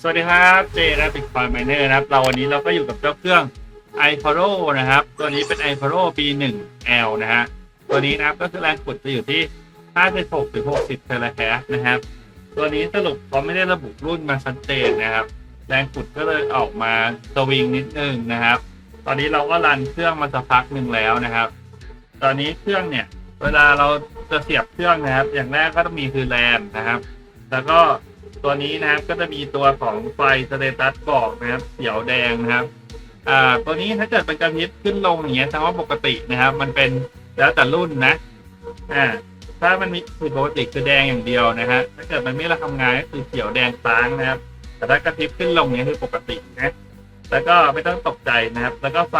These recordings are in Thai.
สวัสดีครับเจนะปิดไฟไมเนอร์นะครับ เราวันนี้เราก็อยู่กับเจ้าเครื่อง i p o r o นะครับ ตัวนี้เป็น i p o r o B1L นะฮะ ตัวนี้นะครับก็คือแรงขุดจะอยู่ที่ 56ถึง60เทราแคสนะครับ ตัวนี้สรุปเขาไม่ได้ระบุรุ่นมาชัดเจนนะครับ แรงขุดก็เลยออกมาสวิงนิดนึงนะครับ ตอนนี้เราก็รันเครื่องมาสักพักหนึ่งแล้วนะครับ ตอนนี้เครื่องเนี่ย เวลาเราจะเสียบเครื่องนะครับ อย่างแรกก็ต้องมีคือแรมนะครับ แล้วก็ ตัวนี้นะครับก็จะมีตัวของไฟสเตตัสบอกนะครับเขียวแดงนะครับอ่าตัวนี้ถ้าเกิดเป็นกระพริบขึ้นลงอย่างเงี้ยแสดงว่าปกตินะครับ มันเป็นแล้วแต่รุ่นนะอ่าถ้ามันมีผิดปกติคือแดงอย่างเดียวนะฮะถ้าเกิดมันไม่ระทำงานก็คือเขียวแดงค้างนะครับ แต่ถ้ากระพริบขึ้นลงเนี้ยคือปกตินะแล้วก็ไม่ต้องตกใจนะครับ แล้วก็ไฟ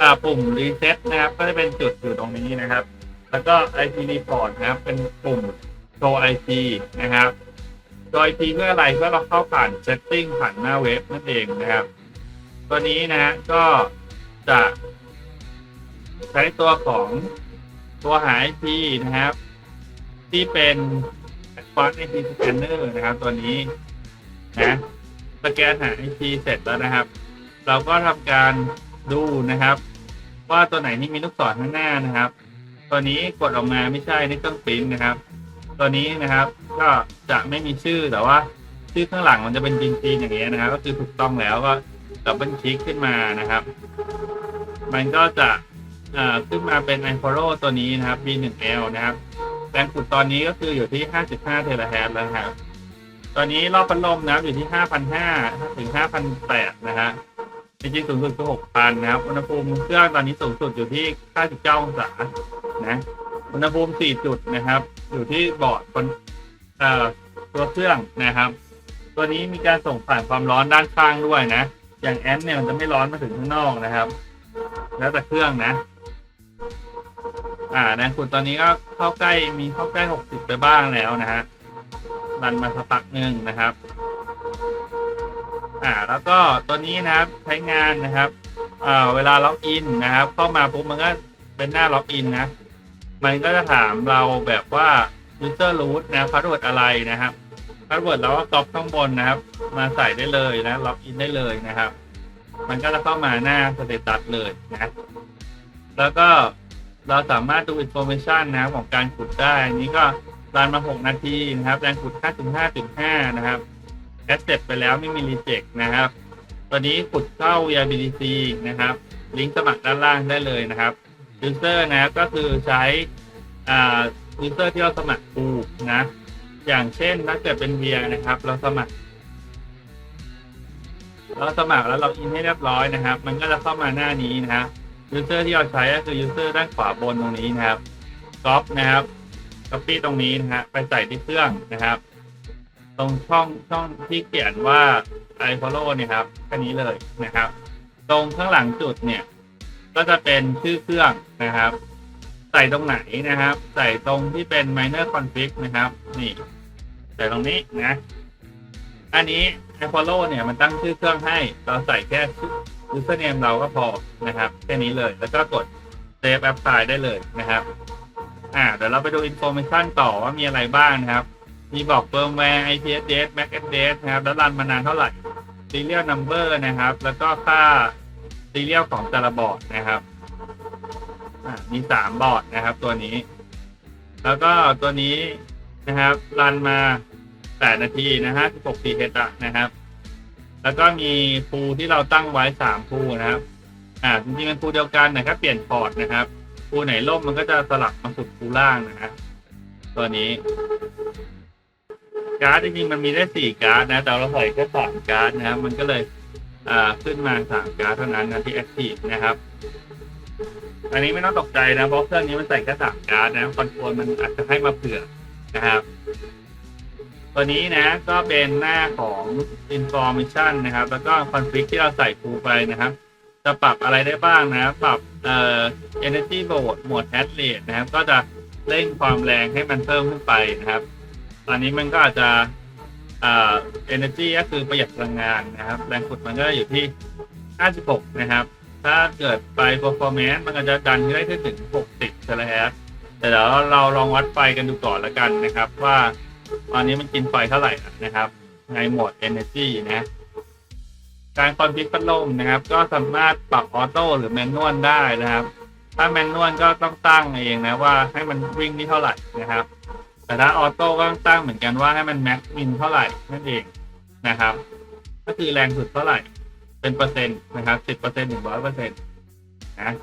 อ่าปุ่มรีเซ็ตนะครับ ก็จะเป็นจุดอยู่ตรงนี้นะครับ แล้วก็ IP report นะครับ เป็นปุ่มโชว์ IP นะครับ โชว์ IP เพื่ออะไรเพื่อเราเข้าผ่าน setting ผ่านหน้าเว็บนั่นเองนะครับ ตัวนี้นะฮะก็จะใช้ตัวของตัวหา IP นะครับ ที่เป็น Advanced IP Scanner นะครับ ตัวนี้นะสแกนหา IP เสร็จแล้วนะครับ เราก็ทำการดูนะครับ ว่าตัวไหนที่มีลูกศรข้างหน้านะครับ ตัวนี้กดออกมาไม่ใช่นี่ต้องปริ้นนะครับ ตัวนี้นะครับ ก็จะไม่มีชื่อแต่ว่า ชื่อข้างหลังมันจะเป็นจีนๆอย่างเงี้ยนะครับ ก็คือถูกต้องแล้วก็ดับเบิลคลิกขึ้นมานะครับ มันก็จะขึ้นมาเป็น i p o r o ตัวนี้นะครับ B1L นะครับแรงขุดตอนนี้ก็คืออยู่ที่ 55 เทราแฮร์แล้วนะครับตอนนี้รอบพัดลมนะครับอยู่ที่ 5,500 ถึง 5,800 นะฮะจริงๆสูงสุดคือ 6,000 นะครับ อุณหภูมิเครื่องตอนนี้สูงสุดอยู่ที่59องศา นะ อุณหภูมิ 4 จุดนะครับ อยู่ที่บอร์ดบนตัวเครื่องนะครับ ตัวนี้มีการส่งผ่านความร้อนด้านข้างด้วยนะ อย่างแอมเนี่ยมันจะไม่ร้อนมาถึงข้างนอกนะครับ แล้วแต่เครื่องนะ อ่าแรงขุดตอนนี้ก็เข้าใกล้มีเข้าใกล้ 60 ไปบ้างแล้วนะฮะรันมาสักพักหนึ่งนะครับ อ่า แล้วก็ตัวนี้นะครับใช้งานนะครับอ่าเวลาล็อกอินนะครับ เข้ามาปุ๊บมันก็เป็นหน้าล็อกอินนะ มันก็จะถามเราแบบว่า user root นะพาสเวิร์ดอะไรนะครับพาสเวิร์ดเราก็ก๊อปข้างบนนะครับ มาใส่ได้เลยนะล็อกอินได้เลยนะครับ มันก็จะเข้ามาหน้าสเตตัสเลยนะ แล้วก็เราสามารถดูอินโฟเมชันนะครับของการขุดได้อันนี้ก็รันมา 6 นาทีนะครับแรงขุด 5.5.5 นะครับแอสเซปไปแล้วไม่มีรีเจ็คนะครับ ตอนนี้ขุดเข้า VIBDC นะครับ ลิงก์สมัครด้านล่างได้เลยนะครับ ยูเซอร์นะครับก็คือใช้อ่ายูเซอร์ที่เราสมัครกูนะ อย่างเช่นถ้าเกิดเป็นเวียนะครับ เราสมัคร เราสมัครแล้วเราอินให้เรียบร้อยนะครับ มันก็จะเข้ามาหน้านี้นะครับยูเซอร์ที่เราใช้ก็คือยูเซอร์ด้านขวาบนตรงนี้นะครับก๊อปนะครับก๊อปปี้ตรงนี้นะฮะไปใส่ที่เครื่องนะครับ ตรงช่องช่องที่เขียนว่า i f o l l o w เนี่ยครับแค่นี้เลยนะครับ ตรงข้างหลังจุดเนี่ย ก็จะเป็นชื่อเครื่องนะครับ ใส่ตรงไหนนะครับ ใส่ตรงที่เป็น minor config นะครับ นี่ ใส่ตรงนี้นะ อันนี้ Apollo เนี่ยมันตั้งชื่อเครื่องให้ เราใส่แค่ชื่อ username เราก็พอนะครับแค่นี้เลย แล้วก็กด save app file ได้เลยนะครับ อ่า เดี๋ยวเราไปดู information ต่อว่ามีอะไรบ้างนะครับ มีบอก firmware IP address MAC address นะครับ แล้วรันมานานเท่าไหร่ serial number นะครับ แล้วก็ค่า serial ของแต่ละบอร์ดนะครับมีสามบอร์ดนะครับ ตัวนี้ แล้วก็ตัวนี้นะครับรันมาแปดนาทีนะฮะ16 TH อะนะครับ แล้วก็มีพูที่เราตั้งไว้สามพูนะครับ อ่าจริงๆเป็นพูเดียวกันนะครับเปลี่ยนพอร์ตนะครับพูไหนล่มมันก็จะสลับมาสู่พูล่างนะฮะตัวนี้การ์ดจริงๆมันมีได้สี่การ์ดนะ แต่เราใส่แค่สามการ์ดนะครับมันก็เลย ขึ้นมาสามการ์ดเท่านั้นนะที่แอคทีฟนะครับ อันนี้ไม่ต้องตกใจนะเพราะเครื่องนี้มันใส่แค่สามการ์ดนะคอนโทรลมันอาจจะให้มาเผื่อนะครับ ตัวนี้นะก็เป็นหน้าของ information นะครับ แล้วก็ config ที่เราใส่คูไปนะครับ จะปรับอะไรได้บ้างนะปรับเอ่อ energy load โหมด hash rate นะครับ ก็จะเร่งความแรงให้มันเพิ่มขึ้นไปนะครับ ตอนนี้มันก็อาจจะ อ่า energy ก็คือประหยัดพลังงานนะครับ แรงขุดมันก็อยู่ที่ 56 นะครับ ถ้าเกิดไป performance มันก็จะดันได้ถึง 60เทราแฮร์ตแต่เดี๋ยวเราลองวัดไฟกันดูก่อนละกันนะครับ ว่าตอนนี้มันกินไฟเท่าไหร่นะครับในโหมด Energy นะการคอนฟิกพัดลมนะครับ ก็สามารถปรับออโต้หรือแมนนวลได้นะครับ ถ้าแมนนวลก็ต้องตั้งเองนะว่าให้มันวิ่งที่เท่าไหร่นะครับ แต่ถ้าออโต้ก็ต้องตั้งเหมือนกันว่าให้มันแม็กมินเท่าไหร่นั่นเองนะครับ ก็คือแรงสุดเท่าไหร่ เป็นเปอร์เซ็นต์นะครับสิบเปอร์เซ็นต์ถึงร้อยเปอร์เซ็นต์นะ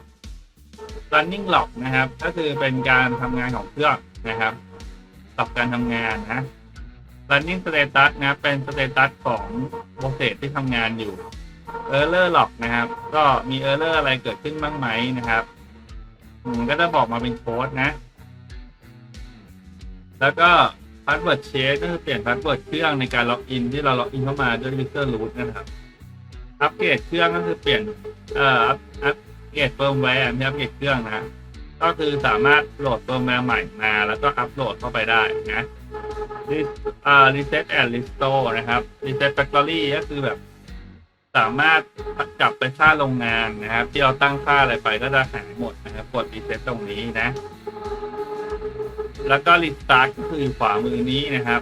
running log นะครับ ก็คือเป็นการทำงานของเครื่องนะครับลอการทำงานนะ running status นะเป็น status ของโปรเซสที่ทำงานอยู่ error log นะครับ ก็มี error อะไรเกิดขึ้นบ้างไหมนะครับมก็จะบอกมาเป็นโค้ดนะ แล้วก็ password change ก็คือเปลี่ยน password เครื่องในการล็อกอินที่เราล็อกอินเข้ามาด้วย user root นะครับอัปเกรดเครื่องก็คือเปลี่ยนเอ่ออัปอัปเกรดเฟิร์มแวร์ไม่อัปเกรดเครื่องนะก็คือสามารถโหลดเฟิร์มแวร์ใหม่มา แล้วก็อัปโหลดเข้าไปได้นะ Re- อ่า reset and restore นะครับ reset factory ก็คือแบบ สามารถกลับไปค่าโรงงานนะครับ ที่เราตั้งค่าอะไรไปก็จะหายหมดนะครับกด reset ตรงนี้นะ แล้วก็ restart ก็คือขวามือนี้นะครับ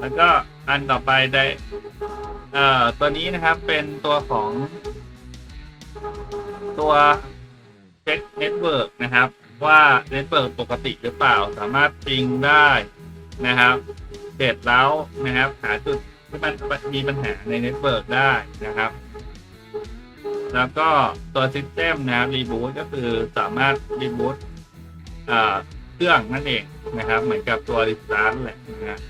แล้วก็อันต่อไปได้เอ่อตัวนี้นะครับเป็นตัวของ ตัวเช็คเน็ตเวิร์กนะครับ ว่าเน็ตเวิร์กปกติหรือเปล่าสามารถปิงได้นะครับเสร็จแล้วนะครับ หาจุดที่มันมีปัญหาในเน็ตเวิร์กได้นะครับ แล้วก็ตัวซิสเต็มนะครับรีบูตก็คือสามารถรีบูต เครื่องนั่นเองนะครับ เหมือนกับตัวรีสตาร์แหละนะฮะ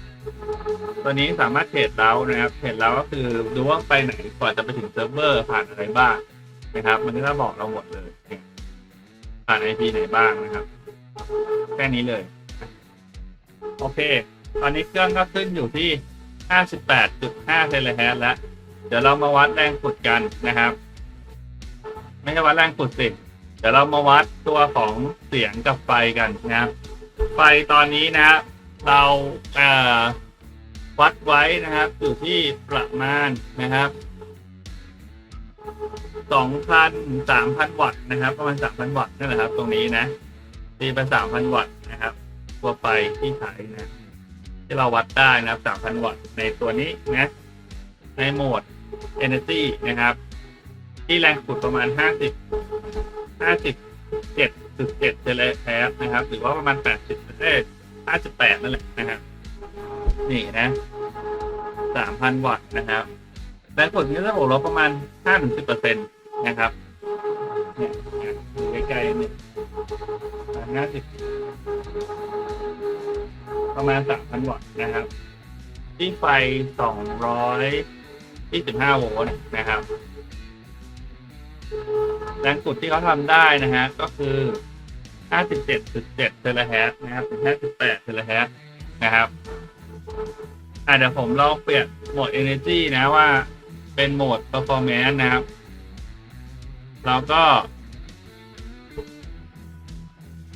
ตัวนี้สามารถเทรดเรานะครับเทรดเราก็คือดูว่าไปไหนก่อนจะไปถึงเซิร์ฟเวอร์ผ่านอะไรบ้างนะครับ มันก็จะบอกเราหมดเลย ผ่านไอพีไหนบ้างนะครับแค่นี้เลย โอเค ตอนนี้เครื่องก็ขึ้นอยู่ที่ 58.5 เทเลเฮิรตซ์แล้ว เดี๋ยวเรามาวัดแรงขุดกันนะครับ ไม่ใช่วัดแรงขุดสิ ดี๋ยวเรามาวัดตัวของเสียงกับไฟกันนะครับ ไฟตอนนี้นะครับเราเอ่อวัดไว้นะครับอยู่ที่ประมาณนะครับสองพันสามพันวัตต์นะครับ ประมาณสามพันวัตต์นั่นแหละครับ ตรงนี้นะตีไปสามพันวัตต์นะครับ ตัวไฟที่ใช้นะ ที่เราวัดได้นะครับสามพันวัตต์ในตัวนี้นะ ในโหมด Energy นะครับ ที่แรงขุดประมาณห้าสิบ ห้าสิบเจ็ดจุดเจ็ดเทเลแคสนะครับ หรือว่าประมาณแปดสิบเอห้าสิบแปดนั่นแหละนะครับ นี่นะสามพันวัตต์นะครับแรงกดนี้จะบอกลบประมาณห้าถึงสิบเปอร์เซ็นต์นะครับเนี่ยอยู่ใกลๆนี่ยห้าสิบประมาณสามพันวัตต์นะครับ ที่ไฟสองร้อยยี่สิบห้าโวลต์นะครับ แรงกดที่เขาทำได้นะฮะ ก็คือ 57.7เทเลเฮิรตนะครับถึง58เทเลเฮิรตนะครับอะเดี๋ยวผมลองเปลี่ยนโหมด Energy นะว่าเป็นโหมด Performance นะครับ เราก็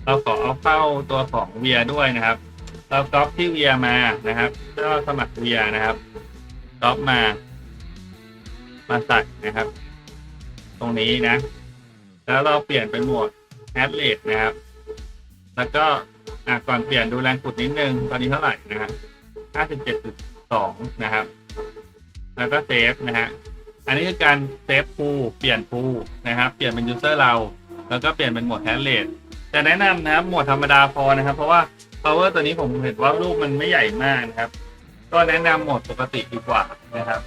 เราขอเอาเข้าตัวของ v ียด้วยนะครับ เราก๊อปที่ v ียมานะครับก็สมัคร v ียนะครับก๊อปมา มาใส่นะครับ ตรงนี้นะ แล้วเราเปลี่ยนเป็นโหมด a d rate นะครับ แล้วก็อะก่อนเปลี่ยนดูแรงขุดนิดนึง ตอนนี้เท่าไหร่นะครับ57.2นะครับ แล้วก็เซฟนะฮะ อันนี้คือการเซฟพูเปลี่ยนพูนะครับ เปลี่ยนเป็นยูเซอร์เรา แล้วก็เปลี่ยนเป็นโหมด a d rate แต่แนะนำนะครับ โหมดธรรมดาพอนะครับ เพราะว่า power ตัวนี้ผมเห็นว่ารูปมันไม่ใหญ่มากนะครับ ก็แนะนำโหมดปกติดีกว่านะครับ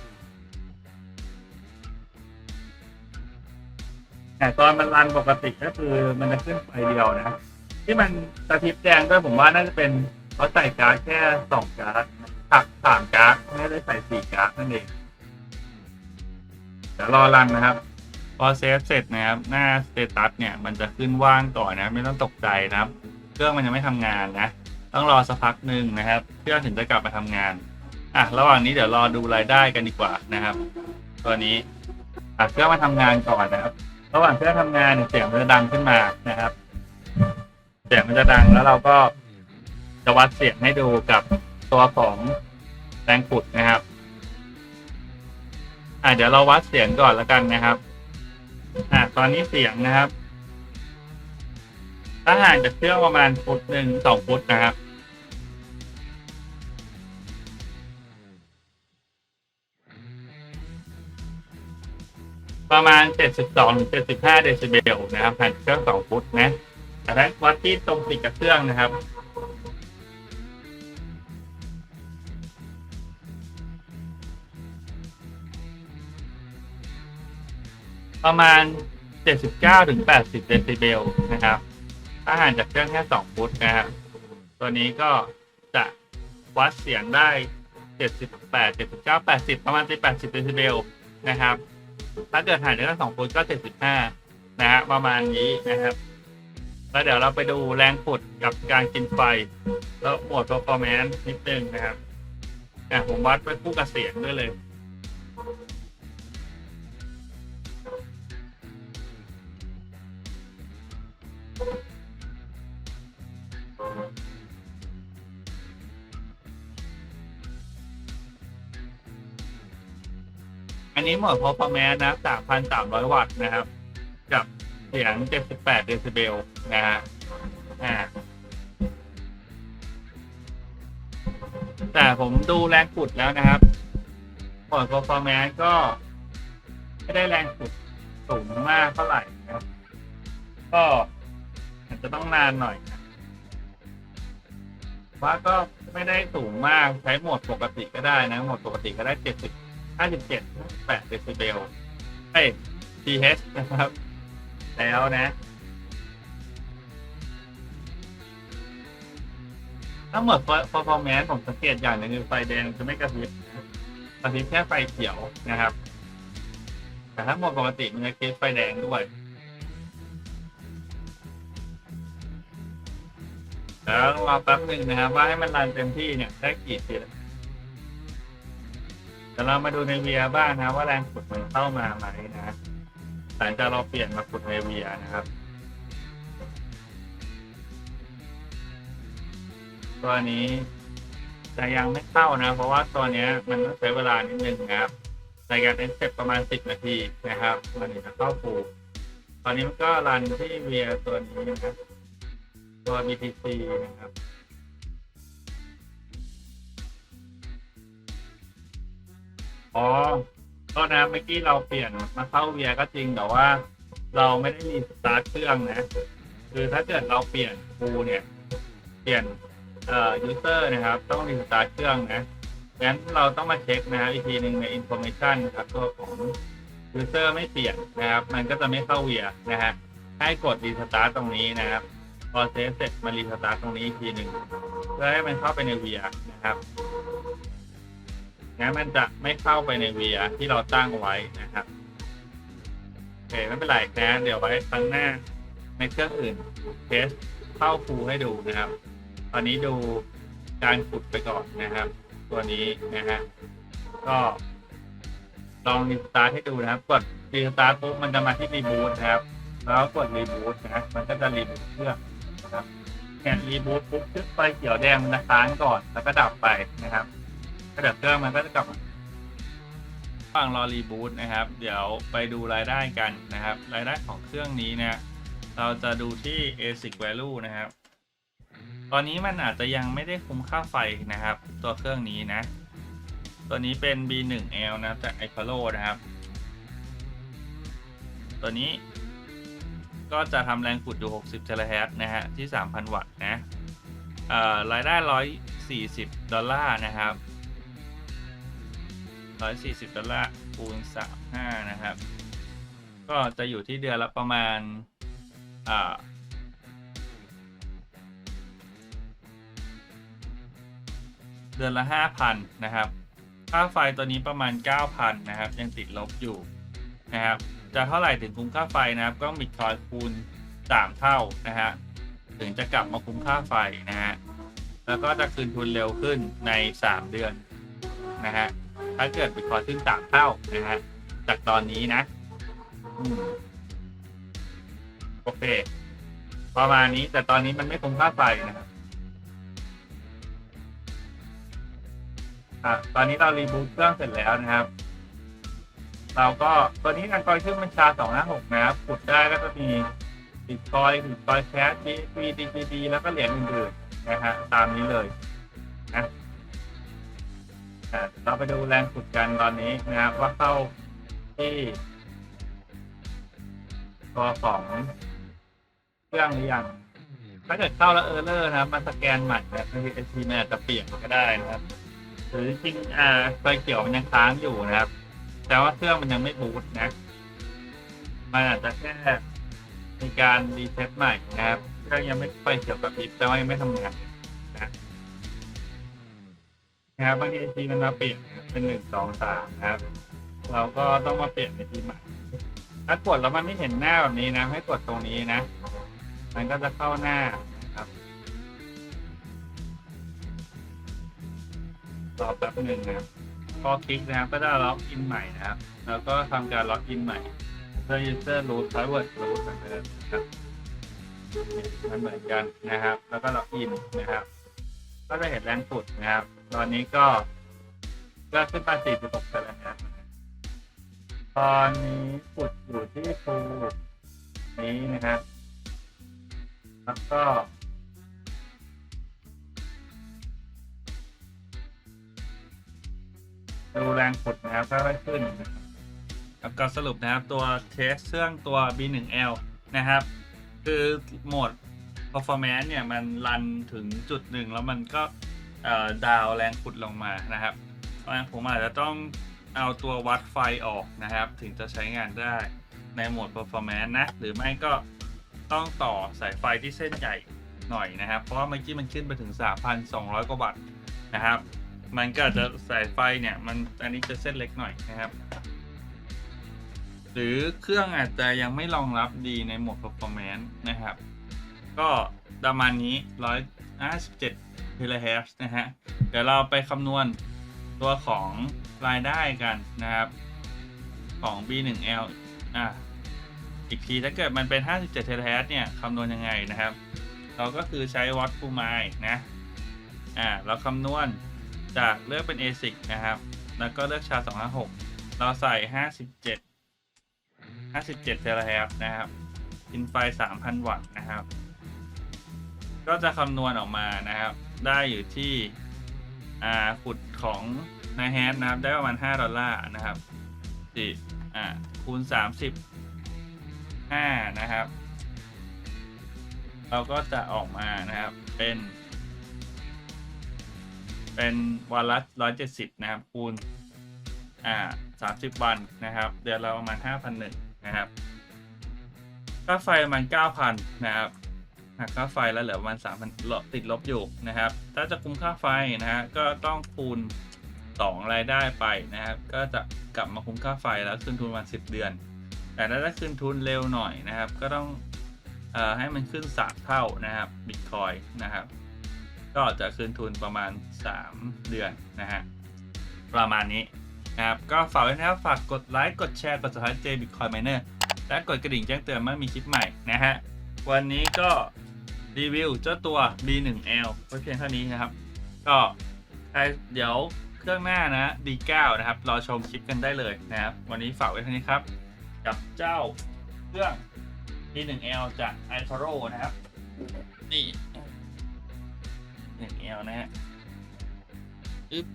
แต่ตอนมันรันปกติก็คือมันจะขึ้นไฟเดียวนะ ที่มันกระพริบแดงด้วยผมว่าน่าจะเป็นเขาใส่การ์ดแค่สองการ์ดถักสามการ์ดไม่ได้ใส่สี่การ์ดนั่นเองเดี๋ยวรอรันนะครับ พอเซฟเสร็จนะครับ หน้าสเตตัสเนี่ยมันจะขึ้นว่างก่อนนะ ไม่ต้องตกใจนะครับ เครื่องมันยังไม่ทำงานนะ ต้องรอสักพักหนึ่งนะครับเครื่องถึงจะกลับมาทำงานอะระหว่างนี้เดี๋ยวรอดูรายได้กันดีกว่านะครับ ตัวนี้อะเครื่องมาทำงานก่อนนะครับ ระหว่างเครื่องทำงานเนี่ยเสียงมันจะดังขึ้นมานะครับ เสียงมันจะดังแล้วเราก็จะวัดเสียงให้ดูกับตัวของแรงขุดนะครับ อะเดี๋ยวเราวัดเสียงก่อนแล้วกันนะครับ อะตอนนี้เสียงนะครับ ถ้าห่างจากเครื่องประมาณฟุตหนึ่งสองฟุตนะครับ ประมาณ 72-75 เดซิเบลนะครับผ่านเครื่อง 2 ฟุตนะ แต่ถ้าวัดที่ตรงติดกับเครื่องนะครับประมาณ 79ถึง 80 เดซิเบลนะครับ ถ้าห่างจากเครื่องแค่ 2 ฟุตนะครับ ตัวนี้ก็จะวัดเสียงได้ 78 79 80 ประมาณ 80 เดซิเบลนะครับ ถ้าเกิดหางจากเครื่อง2ฟุตก็ดสิบห้านะฮะประมาณนี้นะครับ แล้วเดี๋ยวเราไปดูแรงขุดกับการกินไฟ แล้วโหมด performance นิดนึงนะครับอะผมวัดไปคู่กับเสียงด้วยเลย นนี้หมด performance นะ 3,300 วัตต์นะครับ กับเสียง 78 เดซิเบลนะฮะอ่าแต่ผมดูแรงขุดแล้วนะครับหมด performance ก็ ไม่ได้แรงขุดสูงมากเท่าไหร่นะครับก็อาจจะต้องนานหน่อยว่าก็ไม่ได้สูงมากใช้โหมดปกติก็ได้นะโหมดปกติก็ได้70 57 8เดซิเบลเอ้ย pH นะครับ แล้วนะถ้าหมด performance ผมสังเกตอย่างหนึ่งคือไฟแดงจะไม่กระพริบกระพริบแค่ไฟเขียวนะครับ แต่ถ้าหมดปกติมันจะกระติบไฟแดงด้วย แล้วรอแป๊บหนึ่งนะครับ ว่าให้มันรันเต็มที่เนี่ยได้กี่ทีแล้ว เดี๋ยวเรามาดูในเวียบ้างนะว่าแรงขุดมันเข้ามาไหมนะหลังจากเราเปลี่ยนมาขุดในเวียนะครับตัวนี้จะยังไม่เข้านะ เพราะว่าตัวนี้มันต้องใช้เวลานิดนึงนะครับในการเอ็นเซ็ตประมาณ 10 นาทีนะครับมันถึงจะเข้าฟูตอนนี้มันก็รันที่เวียตัวนี้นะครับ ตัว BTC นะครับ อ๋อก็นะเมื่อกี้เราเปลี่ยนมาเข้าเวียก็จริงแต่ว่า เราไม่ได้รีสตาร์ทเครื่องนะ คือถ้าเกิดเราเปลี่ยนฟูเนี่ย เปลี่ยนเอ่อยูเซอร์นะครับ ต้องรีสตาร์ทเครื่องนะงั้นเราต้องมาเช็คนะครับอีกทีหนึ่งใน information นะครับตัวของยูเซอร์ไม่เปลี่ยนนะครับ มันก็จะไม่เข้าเวียนะฮะให้กดรีสตาร์ทตรงนี้นะครับพอเซฟเสร็จมารีสตาร์ทตรงนี้อีกทีหนึ่งเพื่อให้มันเข้าไปในเวียนะครับ งั้นมันจะไม่เข้าไปในเวียที่เราตั้งไว้นะครับโอเคไม่เป็นไรนะเดี๋ยวไว้ครั้งหน้าในเครื่องอื่นเทสเข้าฟูให้ดูนะครับ ตอนนี้ดูการขุดไปก่อนนะครับ ตัวนี้นะฮะก็ลองรีสตาร์ทให้ดูนะครับ กดรีสตาร์ทปุ๊บมันจะมาที่รีบูตนะครับ แล้วกดรีบูตนะ มันก็จะรีบูตเครื่องนะครับเนี่ยรีบูตปุ๊บไฟเขียวแดงมันจะค้างก่อนแล้วก็ดับไปนะครับ ก็เดี๋ยวเครื่องมันก็จะกลับมางรอรีบูตนะครับ เดี๋ยวไปดูรายได้กันนะครับ รายได้ของเครื่องนี้นะเราจะดูที่ ASIC value นะครับ ตอนนี้มันอาจจะยังไม่ได้คุ้มค่าไฟนะครับ ตัวเครื่องนี้นะ ตัวนี้เป็น B1L นะจาก i p a l o นะครับ ตัวนี้ก็จะทำแรงขุดอยู่ 60เทราเฮิรตนะฮะที่ 3,000 วัตต์นะรายได้ 140 ดอลลาร์นะครับ 140 ดอลลาร์คูณ35 นะครับ ก็จะอยู่ที่เดือนละประมาณอ่าเดือนละ 5,000 นะครับ ค่าไฟตัวนี้ประมาณ 9,000 นะครับ ยังติดลบอยู่นะครับ จะเท่าไหร่ถึงคุ้มค่าไฟนะครับ ก็บิตคอยคูณ 3 เท่านะฮะ ถึงจะกลับมาคุ้มค่าไฟนะฮะ แล้วก็จะคืนทุนเร็วขึ้นใน 3 เดือนนะฮะ ถ้าเกิดบิตคอยขึ้น3เท่านะฮะจากตอนนี้นะโอเค ประมาณนี้แต่ตอนนี้มันไม่คุ้มค่าไฟนะครับอะตอนนี้เรารีบูตเครื่องเสร็จแล้วนะครับ เราก็ตัวนี้การกอยชื่อมันชา256นะครับขุดได้ก็จะมีบิตคอยบิตคอยแคชบีบีดีบีดีแล้วก็เหรียญอื่นๆนะฮะตามนี้เลยนะ เราไปดูแรงขุดกันตอนนี้นะครับว่าเข้าที่ตัวของเครื่องหรือยังถ้าเกิดเข้าแล้วเออร์เลอร์นะครับมาสแกนใหม่นะบางทีไอทีมันอาจจะเปลี่ยนก็ได้นะครับ หรือจริงอ่าไฟเขียวมันยังค้างอยู่นะครับ แต่ว่าเครื่องมันยังไม่บูตนะมันอาจจะแค่มีการรีเซ็ตใหม่นะครับเครื่องยังไม่ไฟเขียวกับพริบแต่ว่ายังไม่ทำงาน นะครับบางทีไอทีมันมาเปลี่ยนนะครับเป็นหนึ่งสองสามนะครับ เราก็ต้องมาเปลี่ยนไอทีใหม่ถ้ากดแล้วมันไม่เห็นหน้าแบบนี้นะ ให้กดตรงนี้นะ มันก็จะเข้าหน้านะครับรอแป๊บหนึ่งนะครับพอคลิกนะครับก็จะล็อกอินใหม่นะครับ แล้วก็ทำการล็อกอินใหม่เพื่อ user root password root เหมือนเดิมนะครับมันเหมือนกันนะครับ แล้วก็ล็อกอินนะครับ ก็จะเห็นแรงสุดนะครับ ตอนนี้ก็ก็ขึ้นมา46ไปแล้วนะครับตอนนี้สุดอยู่ที่ฟูนี้นะครับแล้วก็ดูแรงกดนะครับค่อยๆขึ้นนะครับก็สรุปนะครับ ตัวเทสเครื่องตัว B1L นะครับ คือโหมด performance เนี่ย มันรันถึงจุดหนึ่งแล้วมันก็ ดาวแรงขุดลงมานะครับเพราะฉะนั้นผมอาจจะต้องเอาตัววัดไฟออกนะครับ ถึงจะใช้งานได้ในโหมด performance นะ หรือไม่ก็ต้องต่อสายไฟที่เส้นใหญ่หน่อยนะครับ เพราะว่าเมื่อกี้มันขึ้นไปถึง 3,200 กว่าวัตต์นะครับ มันก็จจะสายไฟเนี่ยมันอันนี้จะเส้นเล็กหน่อยนะครับ หรือเครื่องอาจจะยังไม่รองรับดีในโหมด performance นะครับ ก็ประมาณนี้157 kHz นะฮะ เดี๋ยวเราไปคำนวณตัวของรายได้กันนะครับ ของ B1L อะอีกทีถ้าเกิดมันเป็น 57 kHz เฮสเนี่ยคำนวณยังไงนะครับ เราก็คือใช้วัดฟูไมล์นะอ่าเราคำนวณจากเลือกเป็น ASIC นะครับ แล้วก็เลือกชา 256 เราใส่ 57 57เทราแฮร์ตนะครับอินไฟ 3,000 วัตต์นะครับ ก็จะคำนวณออกมานะครับ ได้อยู่ที่อ่าขุดของนายแฮนนะครับ ได้ประมาณ 5 ดอลลาร์นะครับสี่อ่าคูณ 30 5 นะครับ เราก็จะออกมานะครับเป็น เป็นวันละ 170 นะครับ คูณอ่า30 วันนะครับ เดือนละประมาณ 5,001นะครับค่าไฟประมาณ 9,000 นะครับ หักค่าไฟแล้วเหลือประมาณ3,000ลบติดลบอยู่นะครับ ถ้าจะคุมค่าไฟนะฮะก็ต้องคูณ2รายได้ไปนะครับ ก็จะกลับมาคุมค่าไฟแล้วคืนทุนประมาณ10 เดือน แต่ถ้าจะคืนทุนเร็วหน่อยนะครับ ก็ต้องเออให้มันขึ้น3เท่านะครับบิตคอยนะครับ ก็จะคืนทุนประมาณ 3 เดือนนะฮะประมาณนี้นะครับก็ฝากไว้นะครับฝากกดไลค์กดแชร์กด subscribe J Bitcoin Miner และกดกระดิ่งแจ้งเตือนเมื่อมีคลิปใหม่นะฮะวันนี้ก็ รีวิวเจ้าตัว B1L ไว้เพียงเท่านี้นะครับ ก็เดี๋ยวเครื่องหน้านะ D9 นะครับ รอชมคลิปกันได้เลยนะครับ วันนี้ฝากไว้เท่านี้ครับ กับเจ้าเครื่อง B1L จาก i t o r o นะครับ นี่ 1L นะฮะอึ๊บ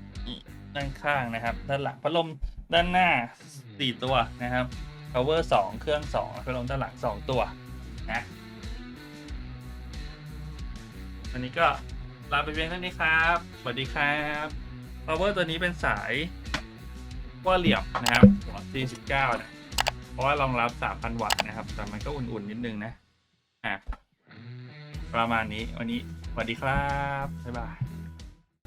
ด้านข้างนะครับ ด้านหลังพัดลมด้านหน้า 4 ตัวนะครับ power 2 เครื่อง2พัดลมด้านหลัง 2 ตัวนะ วันนี้ก็ลาไปเพียงเท่านี้ครับ สวัสดีครับ power ตัวนี้เป็นสายว่าเหลี่ยมนะครับหัว49นะเพราะว่ารองรับ 3,000 วัตต์นะครับ แต่มันก็อุ่นๆนิดนึงนะอะประมาณนี้วันนี้สวัสดีครับ บ๊ายบาย